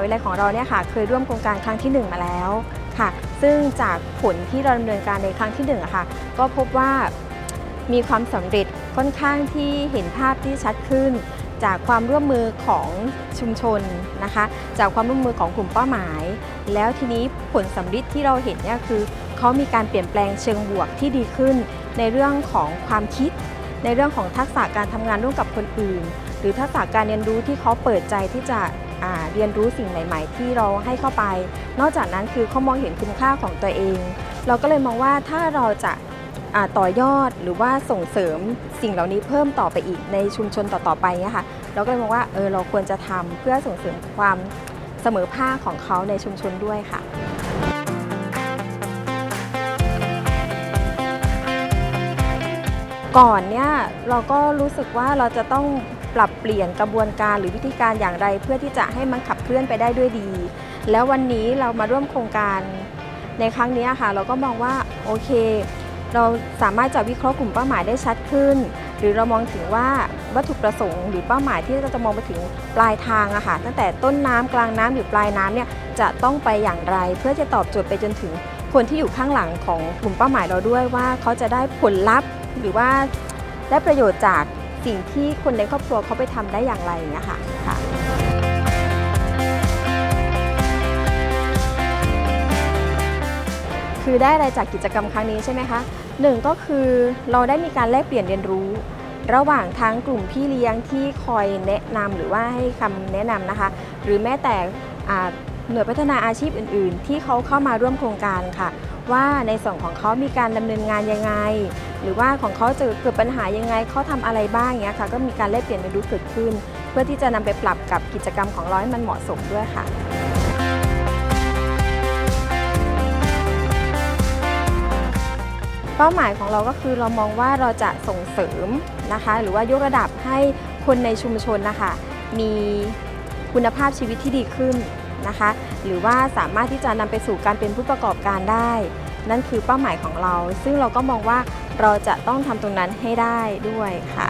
วัยไรของเราเนี่ยค่ะเคยร่วมโครงการครั้งที่ 1 มาแล้วค่ะ ซึ่งจากผลที่เราดำเนินการในครั้งที่1อะค่ะ ก็พบว่ามีความสำเร็จค่อนข้างที่เห็นภาพที่ชัดขึ้น จากความร่วมมือของชุมชนนะคะ จากความร่วมมือของกลุ่มเป้าหมาย แล้วทีนี้ผลสำลิดที่เราเห็นเนี่ยคือเขามีการเปลี่ยนแปลงเชิงบวกที่ดีขึ้น ในเรื่องของความคิด ในเรื่องของทักษะการทำงานร่วมกับคนอื่น หรือทักษะการเรียนรู้ที่เขาเปิดใจที่จะ เรียนรู้สิ่งใหม่ ๆ ที่เราให้เข้าไป นอกจากนั้นคือเขามองเห็นคุณค่าของตัวเอง เราก็เลยมองว่าถ้าเราจะาต่อยอดหรือว่าส่งเสริมสิ่งเหล่านี้เพิ่มต่อไปอีกในชุมชนต่อๆไปเนี่ยค่ะเราก็เลยมองว่าเออเราควรจะทำเพื่อส่งเสริมความเสมอภาคของเขาในชุมชนด้วยค่ะก่อนเนี่ยเราก็รู้สึกว่าเราจะต้อง ปรับเปลี่ยนกระบวนการหรือวิธีการอย่างไร เพื่อที่จะให้มันขับเคลื่อนไปได้ด้วยดี แล้ววันนี้เรามาร่วมโครงการในครั้งนี้ค่ะ เราก็มองว่าโอเค เราสามารถจะวิเคราะห์กลุ่มเป้าหมายได้ชัดขึ้น หรือเรามองถึงว่าวัตถุประสงค์หรือเป้าหมายที่เราจะมองไปถึงปลายทางอะค่ะตั้งแต่ต้นน้ำกลางน้ำหรือปลายน้ำเนี่ยจะต้องไปอย่างไร เพื่อจะตอบโจทย์ไปจนถึงคนที่อยู่ข้างหลังของกลุ่มเป้าหมายเราด้วยว่าเขาจะได้ผลลัพธ์หรือว่าได้ประโยชน์จาก สิ่งที่คนในครอบครัวเขาไปทำได้อย่างไรอย่างเงี้ยค่ะค่ะคือได้อะไรจากกิจกรรมครั้งนี้ใช่ไหมคะหนึ่งก็คือเราได้มีการแลกเปลี่ยนเรียนรู้ ระหว่างทั้งกลุ่มพี่เลี้ยงที่คอยแนะนำหรือว่าให้คำแนะนำนะคะ หรือแม้แต่หน่วยพัฒนาอาชีพอื่น ๆ ที่เขาเข้ามาร่วมโครงการค่ะ ว่าในส่วนของเขามีการดำเนินงานยังไง หรือว่าของเขาจะเกิดปัญหายังไงเขาทำอะไรบ้างอย่างเงี้ยค่ะก็มีการแลกเปลี่ยนเรียนรู้เกิดขึ้น เพื่อที่จะนำไปปรับกับกิจกรรมของเราให้มันเหมาะสมด้วยค่ะเป้าหมายของเราก็คือเรามองว่าเราจะส่งเสริมนะคะ หรือว่ายกระดับให้คนในชุมชนนะคะมีคุณภาพชีวิตที่ดีขึ้นนะคะ หรือว่าสามารถที่จะนำไปสู่การเป็นผู้ประกอบการได้ นั่นคือเป้าหมายของเรา ซึ่งเราก็มองว่าเราจะต้องทำตรงนั้นให้ได้ด้วยค่ะ